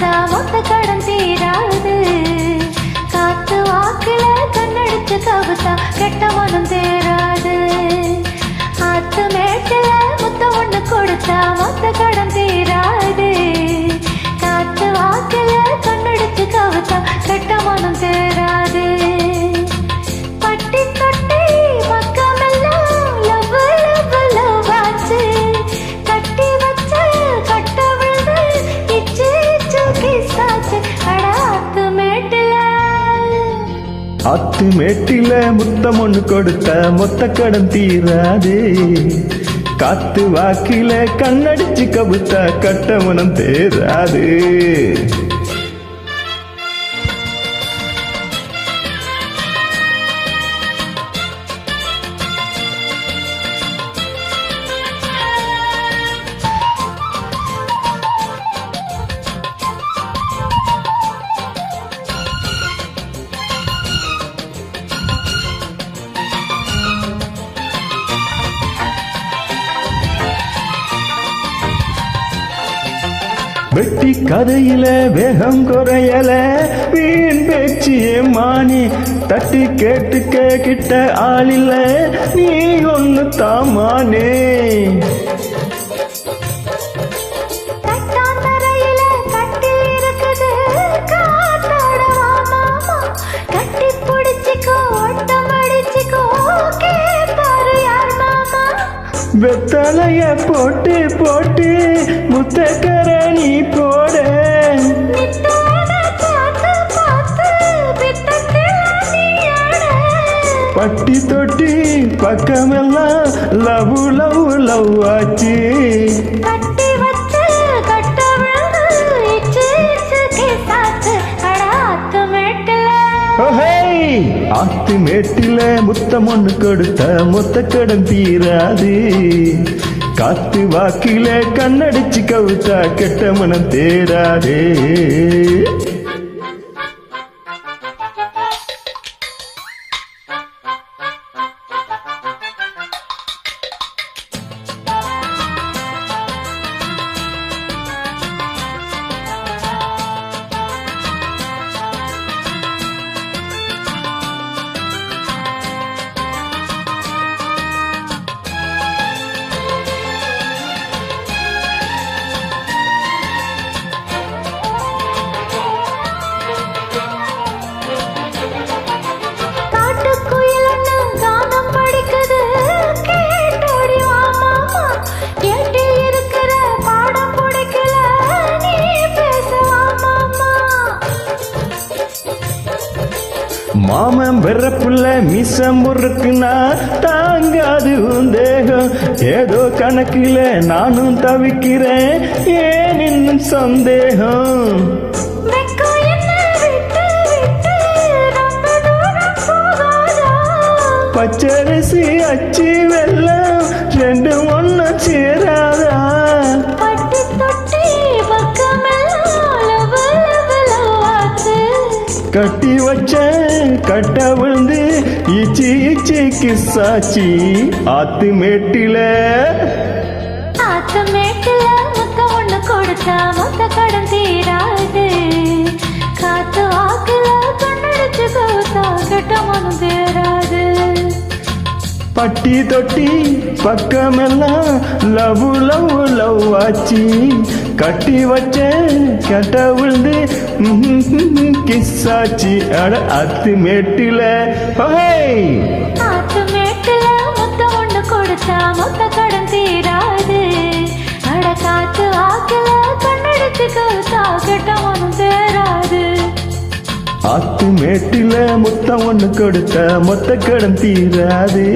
கடன் தீராது. காத்து வாக்குல கண்ணடிச்சு கவுத்தா கெட்ட மனம் தேராது. ஆத்து மேட்டுல முத்த ஒண்ணு கொடுத்தா மொத்த கடன் தீராது அத்து மேட்டில முத்தம் ஒன்று கொடுத்த மொத்த கடன் தீராதே. காத்து வாக்கில கண்ணடிச்சு கபுத்தா கட்டமனம் தேராது. வெட்டி கதையில வேகம் குறையல. வீண் பேச்சியே மானி தட்டி கேட்டுக்க கிட்ட ஆளில்ல. நீ ஒண்ணு தாமானே. வெத்தலைய போட்டு போட்டு முத்தக்கர நீ போட. பட்டி தொட்டி பக்கமெல்லாம் லவ் லவ் லவ் ஆச்சு. ஆத்து மேட்டில முத்தம் ஒண்ணு கொடுத்த மொத்த கடன் தீராது. காத்து வாக்கில கண்ணடிச்சு கவுத்தா கெட்ட மனம் தேராதே. மாமன் வெறப்புள்ள மிசம் முறுக்குனா தாங்காது தேகம். ஏதோ கணக்கில நானும் தவிக்கிறேன் ஏன் இன்னும் சந்தேகம்? பச்சரிசி அச்சி வெல்லம் ரெண்டு ஒண்ணு சேராதா கட்டி வச்ச கட்ட விழுந்து இச்சி இச்சி கிசாச்சி ஆத்து மேட்டில. ஆத்து மேட்டுல முத்த ஒண்ணு கொடுத்தா மொத்த கடன் தீராது. காத்து வாக்குல கண்ணடிச்சு கவுத்தா கெட்ட மனம் தேராது. பட்டி தொட்டி பக்கமெல்லாம் லவ் லவ் லவ் ஆச்சி. கட்டி வச்ச கெட்ட விழுந்து கிஸ்ஸாச்சி. அட அத்து மேட்டில. ஹோய்! ஆத்து மேட்டுல முத்த ஒண்ணு கொடுத்தா மொத்த ஆத்து மேட்டில முத்தம் ஒண்ணு கொடுத்த மொத்த கடன் தீராது.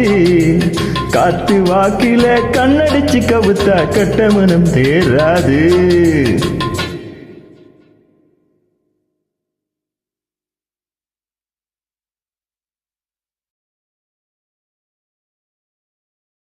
காத்து வாக்கில கண்ணடிச்சு கவுத்தா கட்ட மனம் தேராது.